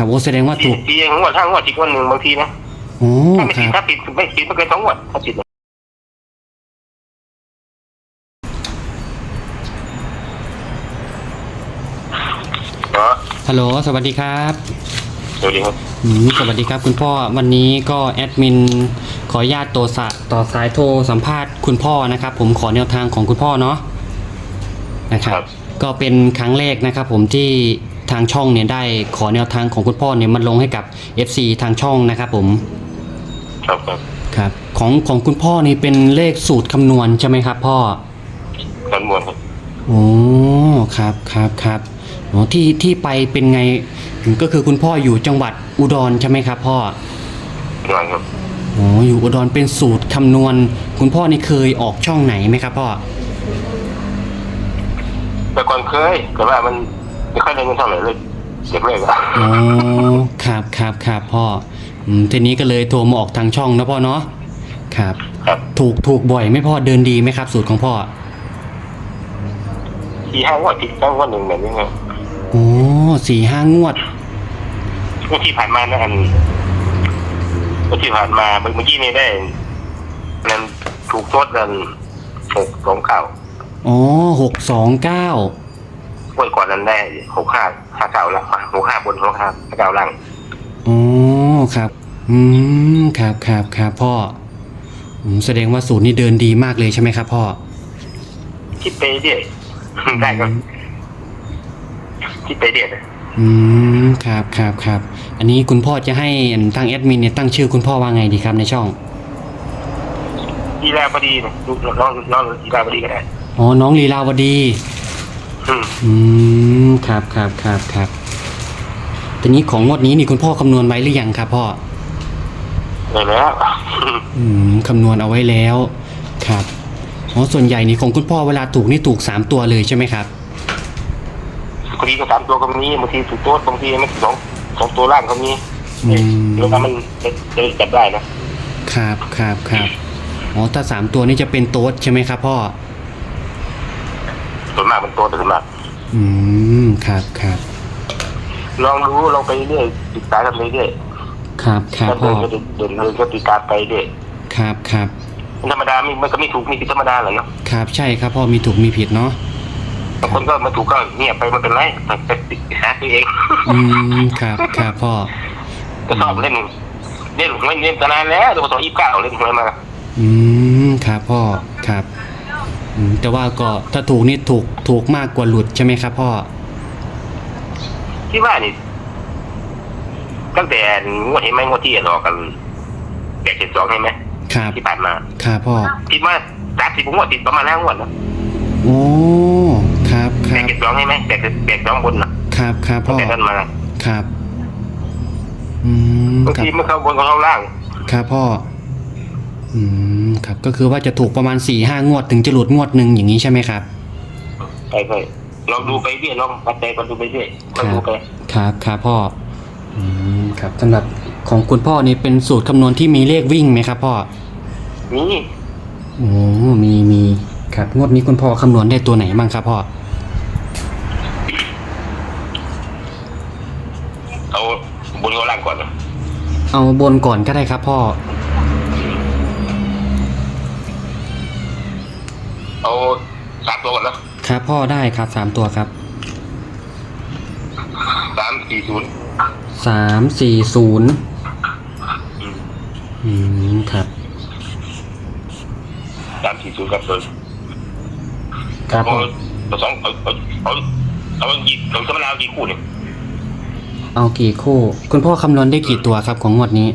ครับโอ้แสดงว่าทีถูกทีงวดถ้างวดทีงวดหนึ่งบางทีนะโอ้ถ้าไม่คติดรับถ้าติดไม่ติดไม่เกินสองงวดถ้าติดนะเนาะฮัลโหลสวัสดีครับสวัสดีครับอืมสวัสดีครับคุณพ่อวันนี้ก็แอดมินขออนุญาตตัวสะต่อสายโทรสัมภาษณ์คุณพ่อนะครับ ผมขอแนวทางของคุณพ่อเนาะนะครับ ก็เป็นครั้งแรกนะครับ ผมที่ ทางช่องเนี่ยได้ขอแนวทางของคุณพ่อเนี่ยมันลงให้กับ FC ทางช่องนะครับผม ครับครับครับของของคุณพ่อนี่เป็นเลขสูตรคำนวณใช่ไหมครับพ่อขันมวลครับโอ้ครับครับครับอ๋อที่ที่ไปเป็นไงก็คือคุณพ่ออยู่จังหวัดอุดรใช่ไหมครับพ่อนอนครับโอ้อยู่อุดรเป็นสูตรคำนวณ คุณพ่อนี่เคยออกช่องไหนไหมครับพ่อแต่ก่อนเคยแต่ว่ามัน ไม่ค่อยได้เงินเท่าไหร่เลยเสียเลยอะอ๋อครับครับครับพ่ออืมทีนี้ก็เลยโทรมาออกทางช่องนะพ่อเนาะครับ ครับถูกถูกบ่อยไหม่พ่อเดินดีไหมครับ สูตรของพ่อทีห้างวดติดห้างวดหนึ่งแบบนี้ครับโอ้สี่ห้างวดเมื่อที่ผ่านมานะอันเมื่อที่ผ่านมาเมื่อกี้นี่ได้นั่นถูกโทษกันหกสองเก้า อ๋อหกสองเก้า วันก่อนนั้นได้หกห้าห้าเก้าละหกห้าบนหกห้าห้าเก้าล่างอ๋อครับ อืมครับครับครับพ่ออืมแสดงว่าสูตรนี้เดินดีมากเลยใช่ไหมครับพ่อ คิดไปเรื่อยได้ก็คิดไปเรื่อยนะอืมครับครับครับ อันนี้คุณพ่อจะให้ทางแอดมินเนี่ยตั้งชื่อคุณพ่อว่าไงดีครับในช่องดีแลพอดีนะลูกน้องน้องดีแลพอดีก็ได้ อ๋อ น้องลีลาวดี อืมอืมครับครับครับครับทีนี้ของงวดนี้นี่คุณพ่อคำนวณไว้หรือยังครับพ่อได้แล้ว อืมคำนวณเอาไว้แล้ว ครับอ๋อส่วนใหญ่นี่ของคุณพ่อเวลาถูกนี่ถูกสามตัวเลยใช่ไหมครับบางทีก็สามตัวก็มีบางทีถูกโต๊ดบางทีไม่สองสองตัวล่างก็มีอืมแล้วก็มันจะจะจับได้นะครับครับครับอ๋อถ้าสามตัวนี้จะเป็นโต๊ดใช่ไหมครับพ่อ ส่วนมากมันตัวแต่ส่วนมากอืมครับครับลองรู้ลองไปเรื่อยติดตามกันไปเรื่อยครับครับถ้าพ่เดิอนก็เดินเดินเดินก็ติดตามไปเรื่อยครับครับมันธรรมดามีมันก็ไม่ถูกมีผิดธรรมดาแหละเนาะครับใช่ครับพ่อมีถูกมีผิดเนาะบางคนก็มาถูกก็เงียบไปไมันเป็นไรแต่ไปติดหาตัวเอง อืมครับครับพ่อก็ชอบเล่นเล่นไม่เล่นตานานแล้วตัวสองยี่สิบเก้าเล่นหวยมา อืมครับพ่อครับ อืมแต่ว่าก็ถ้าถูกนี่ถูกถูกมากกว่าหลุดใช่ไหมครับพ่อที่ว่านี่ตั้งแต่งวดเห็นไหมงวดที่รอกันแปดเจ็ดสองเห็นไหมครับ ที่ผ่านมาครับพ่อ คิดว่าสามสิบงวดติดประมาณห้างวดนะโอ้ ครับ คแปรัดบ เจ็ดสองเห็นไหมแปดแปดสองบนนะครับ ครับตั้พ่งอ แต่นั้นมาครับ อืมบางครับ ทีมันเข้าบนก็เข้าล่าง ครับพ่อ อืมครับก็คือว่าจะถูกประมาณสี่ห้างวดถึงจะหลุดงวดหนึ่งอย่างนี้ใช่ไหมครับไปไปลองดูไปเรื่อยลองปัดใจกันดูไปเรื่อยลองดูไปครับครับพ่ออืมครับสำหรับของคุณพ่อนี่เป็นสูตรคำนวณที่มีเลขวิ่งไหมครับพ่อนี่โอ้มีมีครับงวดนี้คุณพ่อคำนวณได้ตัวไหนบ้างครับพ่อเอาบนเข้าล่างก่อนนะเอาบนก่อนก็ได้ครับพ่อ เอาสามตัวก่อนนะครับพ่อได้ครับสามตัวครับสามสี่ศูนย์สามสี่ศูนย์อืมครับสามสี่ศูนย์ครับตัวครับเอาพ่อตัวสองเอาเอาเอาเอายี่เอาธรรมดาเอากี่คู่เนี่ยเอากี่คู่ คุณพ่อคำนวณได้กี่ตัวครับของงวดนี้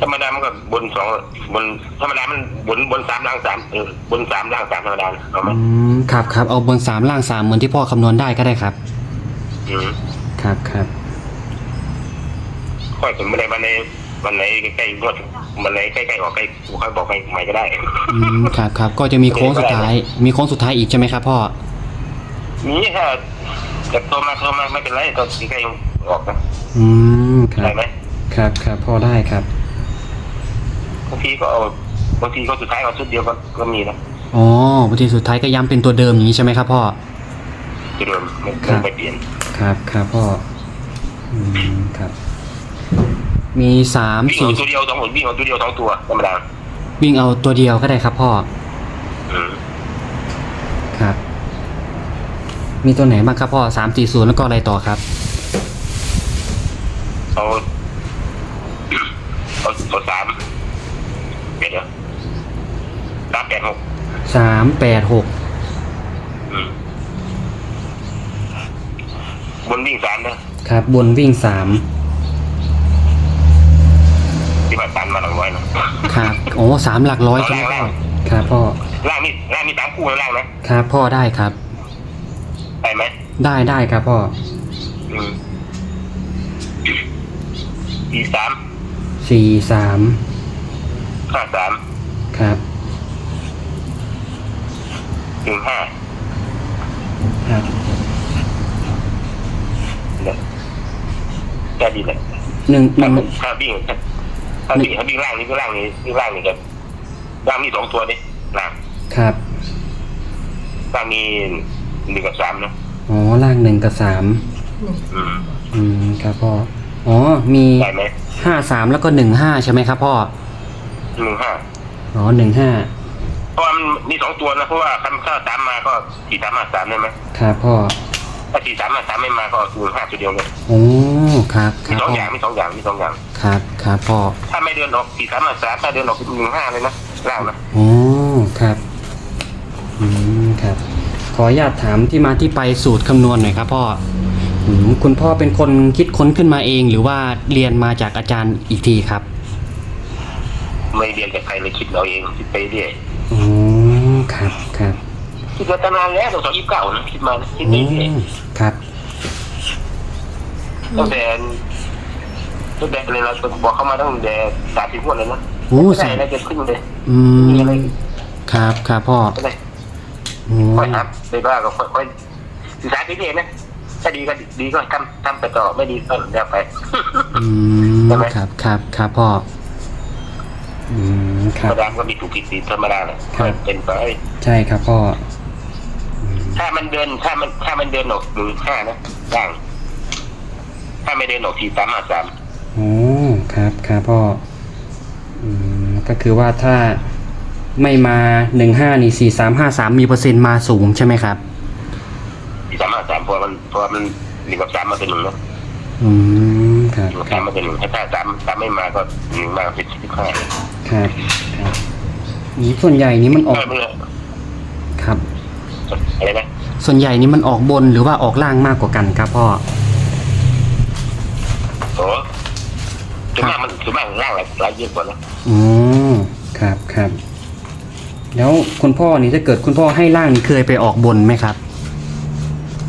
ธรรมดามันก็ บนสองบนธรรมดามันบนบนสามล่างสามเออบนสามล่างสามธรรมดาเอาไหมอืมครับครับเอาบนสามล่างสามเหมือนที่พ่อคำนวณได้ก็ได้ครับ อืมครับครับค่อยถึงไม่ได้วันในวันไหนใกล้ๆงวดวันไหนใกล้ๆออกใกล้กูค่อยบอกให้ใหม่ก็ได้ อืมครับครับก็จะมีโค้งสุดท้าย มีโค้งสุดท้ายอีกใช่ไหมครับพ่อมีถ้าจะโทรมาโทรมาไม่เป็นไรตอนใกล้ๆออกนะอืมครัได้บไหมครับครับพ่อได้ครับบางทีก็เอาบางทีก็สุดท้ายเอาชุดเดียวก็ก็มีนะอ๋อบางทีสุดท้ายก็ย้ำเป็นตัวเดิมอย่างนี้ใช่ไหมครับพ่อจุดเดิมไม่ครับไม่เปลี่ยนครับครับพ่ออืมครับ มีสามวิ่งสี่เอาตัวเดียวสองคนวิ่งเอาตัวเดียวสองตัวธรรมดาวิ่งเอาตัวเดียวก็ได้ครับพ่ออืมครับ มีตัวไหนบ้างครับพ่อสามสี่ศูนย์แล้วก็อะไรต่อครับ เอาเอาเอาสามเดี๋ยวเดี๋ยวสามแปดหก สามแปดหกอืมบนวิ่งสามนะครับ บนวิ่งสามที่มาตันมาหลังร้อยนะครับโอ้สามหลักร้อยใช่ไหมพ่อครับพ่อล่างนี่ล่างนี่สามคู่นะล่างนะครับพ่อได้ครับได้ไหมได้ได้ครับพ่ออืมสี่สามสี่สามห้าสามครับ หนึ่งห้าครับเนี่ยแค่ดีเลยหนึ่งหถ้านึ่งถ้าวิ่งถ้าถ้าวิ่งถ้าวิ่งล่างนี่ก็ล่างนี่วิ่งล่างนี่กันล่างนี่สองตัวนี่ล่างครับ ล่างนี่หนึ่งกับสามนะอ๋อล่างหนึ่งกับสามอืมอืมครับพ่ออ๋อมีได้ไหมห้าสามแล้วก็หนึ่งห้าใช่ไหมครับพ่อหนึ่งห้าอ๋อหนึ่งห้า เพราะว่ามันมีสองตัวนะเพราะว่าคันข้าสามมาก็สี่สามห้าสามได้ไหมครับพ่อถ้าสี่สามห้าสามไม่มาก็หนึ่งห้าตัวเดียวเลยโอ้ครับคมีรับสองพ่ออย่างมีสองอย่างมีสองอย่าง ครับครับพ่อถ้าไม่เดินออกสี่สามห้าสามถ้าเดินออกหนึ่งห้าเลยนะล่างนะโอ้ครับอืมครับ ขออนุญาตถามที่มาที่ไปสูตรคำนวณหน่อยครับพ่ออืมคุณพ่อเป็นคนคิดค้นขึ้นมาเองหรือว่าเรียนมาจากอาจารย์อีกทีครับ ไม่เรียนกับใครเลยคิดเราเองคิดไปเรื่อยโอ้ ครับครับคิดมาตั้งนานแล้วตั้งสองยี่สิบเก้านะคิดมานะคิดโอ้ไปเรื่อยครับ ตั้งแต่ตั้งแต่เลยเราบอกเข้ามาตั้งแต่สามสิบพวดเลยนะโอ้ไม่ใส่ได้อะไรเกิดขึ้นเลยอืมครับครับพ่อไม่ได้โอ้ค่อยทำไปว่าก็ค่อยๆศึกษาไปเรื่อยนะถ้าดีก็ดีก็ทำทำไปต่อไม่ดีก็แล้วไป อืมใช่ไหมครับครับครับพ่ออืม คธรรับรมดาก็มีถูกผิดสีธรรมดาแหละครับ เป็นไปใช่ครับพ่ออืมถ้ามันเดินถ้ามันถ้ามันเดินออกหนึ่งห้านะล่าง ถ้าไม่เดินออกสี่สามห้าสามโอ้ครับครับพ่ออืมก็คือว่าถ้าไม่มาหนึ่งห้านี่สี่สามห้าสามมีเปอร์เซ็นต์มาสูงใช่ไหมครับสี่สามห้าสามเพราะมันเพราะมันหนึ่งกับสามมาเป็นหนึ่งเนาะอืม ครับหนึ่งกับคสารัมบมาเป็นหนึ่งถ้าถ้าสามสามไม่มาก็หนึ่งมาเป็นสิบห้าครับครับนี่ส่วนใหญ่นี้มันออกเออเมื่อครับอะไรนะส่วนใหญ่นี้มันออกบนหรือว่าออกล่างมากกว่ากันครับพ่อโอ้ส่วนมากมันส่วนมากล่างหลายหลายเยอะกว่านะอ๋อครับครับ แล้วคุณพ่อนี่ถ้าเกิดคุณพ่อให้ล่างนี่เคยไปออกบนไหมครับ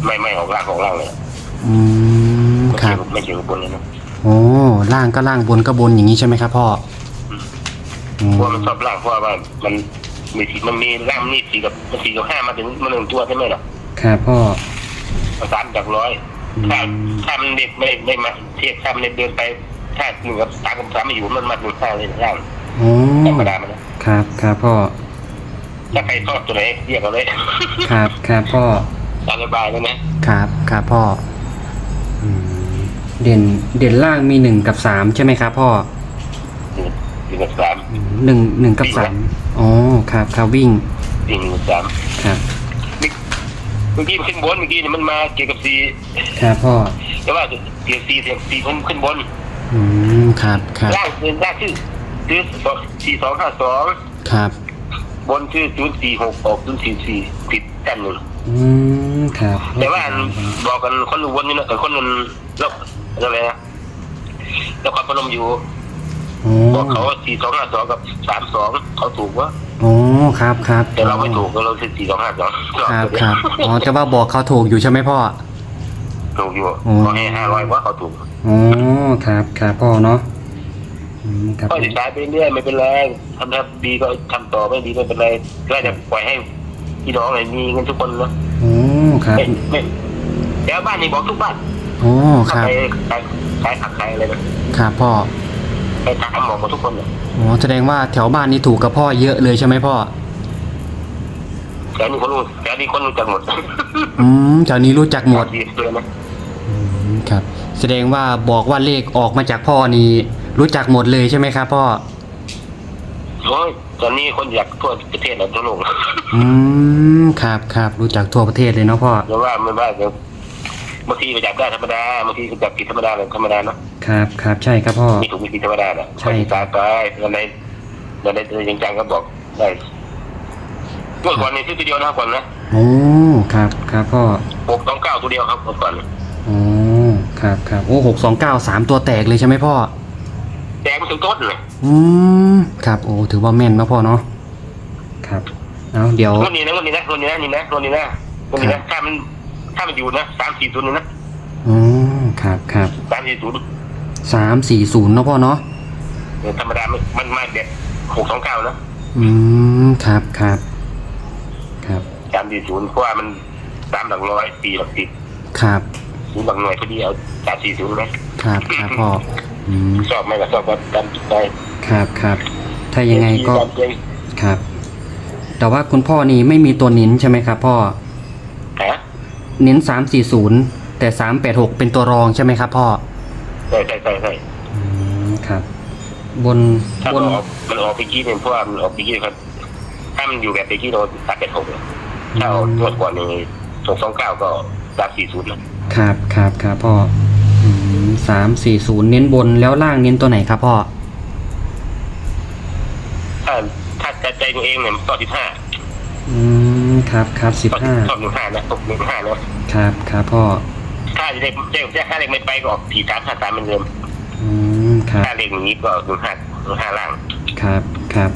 ไม่ไม่ออกล่างของล่างเลยอืมไม่ ครัเกี่ยบวไม่เกี่ยวกับบนเลยนะโอ้ล่างก็ล่างบนก็บนอย่างนี้ใช่ไหมครับพ่ออ๋เพราะอว่ามันชอบล่างเพราะว่ามันมีสีมันมีล่างมันนี่สีกับมันสีกับห้ามาถึงมันหนึ่งตัวใช่ไหมล่ะครับพ่อ มันสามจากร้อยอืม ถ้าถ้ามันเด็กไม่ไม่มาเทียบถ้ามันเดินไปถ้าหนึ่งกับสามกับสามไม่อยู่มันมาหนึ่งห้าเลยล่างโอ้ธรรมดามันนะครับครับพ่อถ้าใครชอบตัวไหนเรียกเอาเลย ครับครับพ่อตามสบายเลยนะครับครับพ่ออืม เด่นเด่นล่างมีหนึ่งกับสามใช่ไหมครับพ่อหนึ่งกับสามอืมหนึ่งหนึ่งกับวิ่งสานะมอ๋อครับครับวิ่งหนึ่งกับสามครับเมื่อกี้มันขึ้นบนเมื่อกี้นี่มันมาเกี่ยวกับสีครับพ่อแต่ว่าเกี่ยวกับสีเกี่ยวกับสีมันขึ้นบน อืมครับครับล่างคือล่างชื่อชื่อสี่สองห้าสองครับ บนชื่อศูนย์สี่หกออกศูนย์สี่สี่ผิดแต้มหนึ่งอืมครับ แต่ว่าบอกกันคนรู้วนนี่นะเออคนนั้นแล้ว อะไรนะแล้วความพนมอยู่โอ้บอกเขาสี่สองห้าสองกับสามสองเขาถูกวะโอ้ครับครับแต่เราไม่ถูกเราคือสี่สองห้าสองครับครับอ๋อแต่ว่าบอกเขาถูกอยู่ใช่ไหมพ่อ ถูกอยู่อ๋อขอให้ห้าร้อยว่าเขาถูกอ๋อครับครับพ่อเนาะอืมครับก็ติดตามไปเรื่อยไม่เป็นไรทำถ้าดีก็ทำต่อไม่ดีไม่เป็นไรก็จะปล่อยให้พี่น้องเลยมีเงินทุกคนนะโอ้ครับ ไม่ไม่แล้วบ้านนี่บอกทุกบ้าน โอ้คถ้ารับไปขายขายผักขายอะไรนะครับพ่อไปถามบอหมดทุกคนเลยอ๋อแสดงว่าแถวบ้านนี้ถูกกับพ่อเยอะเลยใช่ไหมพ่อแต่นี่คนรู้แต่นี่คนรู้จักหมดอืมแถวนี้รู้จักหมดดีเลยนะครับ แสดงว่าบอกว่าเลขออกมาจากพ่อนี่รู้จักหมดเลยใช่ไหมครับพ่อโอ้ยตอนนี้คนอยากทั่วประเทศเราทั่วโลกอืมครับครับรู้จักทั่วประเทศเลยเนาะพ่อเพราะว่าไม่ว่าจะ บางทีก็จับได้ธรรมดาบางทีก็จับผิดธรรมดาเลยธรรมดาเนาะครับครับใช่ครับพ่อ มีถูกมีผิดธรรมดาแหละใช่คนตาตายวันไหนวันไหนจริงจังก็บอกได้เมื่อก่อนในซื้อตัวเดียวนะก่อนนะโอ้ครับครับพ่อหกสองเก้าตัวเดียวครับเมื่อก่อนโอ้ครับครับโอ้หกสองเก้าสามตัวแตกเลยใช่ไหมพ่อแดงมันถึงต้นเลยอืมครับโอ้ถือว่าแม่นนะพ่อเนาะครับเอาเดี๋ยวรุ่นนี้นะรุ่นนี้นะรุ่นนี้นะนี่นะรุ่นนี้นะรุ่นนี้นะถ้ามัน ถ้ามันอยู่นะสามสี่ศูนย์นี่นะอ๋อครับครับสามสี่ศูนย์สามสี่ศูนย์เนาะพ่อเนาะธรรมดามันมันมาเด็ดหกสองเก้านะอืมครับครับครับสามสี่ศูนย์เพราะว่ามันสามหลักร้อยสี่หลักสิบครับศูนย์หลักหน่วยพอดีเอาสามสี่ศูนย์ไหมครับครับพ่ออืมชอบไหมก็ชอบก็ตามจิตใจครับครับถ้ายังไงก็ตามใจครับ แต่ว่าคุณพ่อนี่ไม่มีตัวนิ้นใช่ไหมครับ พ่อฮะนิ้นสามสี่ศูนย์แต่สามแปดหกเป็นตัวรองใช่ไหมครับพ่อใช่ใช่ใช่ใช่อืมครับ บนถ้าบมันนออกมันออกไปกี้เนี่ยเพราะว่ามันออกไปกี้ครับถ้ามันอยู่แบบไปกี้เราสามแปดหกเนี่ยถ้าเอางวดก่อนนี่สองสองเก้าก็สามสี่ศูนย์นะครับครับครับพ่อสามสี่ศูนย์เน้นบนแล้วล่างเน้นตัวไหนครับพ่อถ้าถ้าใจใจตัวเองเนี่ยมันชอบสิบห้าอืม ครับครับสิบชอบห้าชอบหนึ่งห้านะชอบหนึ่งห้านะครับครับพ่อถ้าเลขเลขถ้าเลขไม่ไปก็ออกสี่สามห้าสามเหมือนเดิมอืมครับถ้าเลขอย่างนี้ก็หนึ่งห้าหนึ่งห้าล่างครับครับ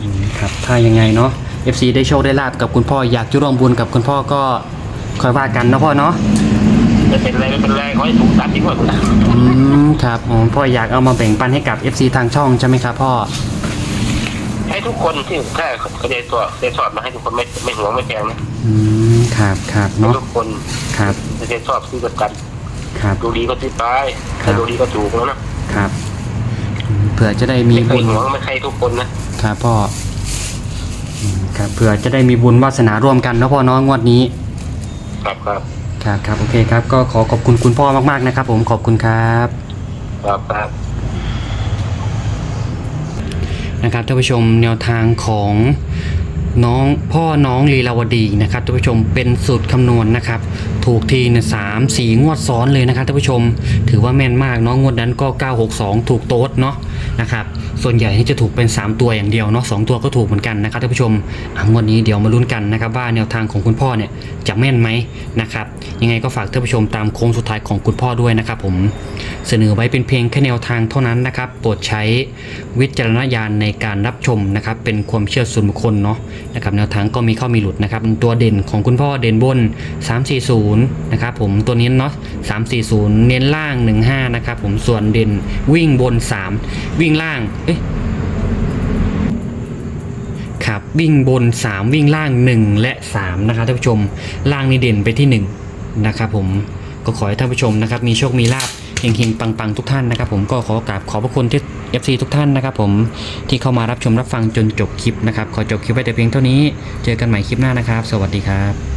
อืมครับถ้ายังไงเนาะ FC ได้โชคได้ลาบกับคุณพ่ออยากจะร่วมบุญกับคุณพ่อก็คอยว่ากันนะพ่อเนาะไม่เป็นไรไม่เป็นไรขอให้ถูกสามที่งวดอืมครับอ๋อพ่ออยากเอามาแบ่งปันให้กับ FC ทางช่องใช่ไหมครับพ่อ ให้ทุกคนที่ถ้าเขาได้สอบได้สอบมาให้ทุกคนไม่ไม่หวงไม่แพงนะอืมครับครับให้เนาะทุกคนครับ ได้สอบซื้อกับกันครับ ดูดีก็ซื้อไปครัถ้าบดูดีก็ถูกแล้วนะครับอืมเผื่อจะได้มีไม่เคบุยญหวงไม่ใครทุกคนนะครับพ่ออืมครับเผื่อจะได้มีบุญวาสนาร่วมกันนะพ่อเนาะงวดนี้ ครับครับครับครับโอเคครับก็ขอขอบคุณคุณพ่อมากๆนะครับ ผมขอบคุณครับ ครับครับ นะครับท่านผู้ชมแนวทางของน้องพ่อน้องลีลาวดีนะครับท่านผู้ชมเป็นสูตรคำนวณนะครับ ถูกทีเนี่ยสามสี่งวดซ้อนเลยนะครับท่านผู้ชม ถือว่าแม่นมากเนาะงวดนั้นก็ 962 ถูกโต๊ดเนาะ นะครับ ส่วนใหญ่ที่จะถูกเป็น 3 ตัวอย่างเดียวเนาะสองตัวก็ถูกเหมือนกันนะครับท่านผู้ชมงวดนี้เดี๋ยวมาลุ้นกันนะครับว่าแนวทางของคุณพ่อเนี่ยจะแม่นไหมนะครับยังไงก็ฝากท่านผู้ชมตามโค้งสุดท้ายของคุณพ่อด้วยนะครับผมเสนอไว้เป็นเพียงแค่แนวทางเท่านั้นนะครับโปรดใช้วิจารณญาณในการรับชมนะครับเป็นความเชื่อส่วนบุคคลเนาะนะครับแนวทางก็มีเข้ามีหลุดนะครับตัวเด่นของคุณพ่อเด่นบน 340นะครับผมตัวนี้เนาะ340 เน้นล่าง 15นะครับผมส่วนเด่นวิ่งบน 3วิ่งล่าง เอ๊ะครับวิ่งบน 3 วิ่งล่าง 1 และ 3 นะครับท่านผู้ชมล่างนี่เด่นไปที่ 1 นะครับผมก็ขอให้ท่านผู้ชมนะครับมีโชคมีลาภเฮงๆปังๆทุกท่านนะครับผมก็ขอกราบขอบพระคุณที่ FC ทุกท่านนะครับผมที่เข้ามารับชมรับฟังจนจบคลิปนะครับขอจบคลิปไว้แต่เพียงเท่านี้ เจอกันใหม่คลิปหน้านะครับ สวัสดีครับ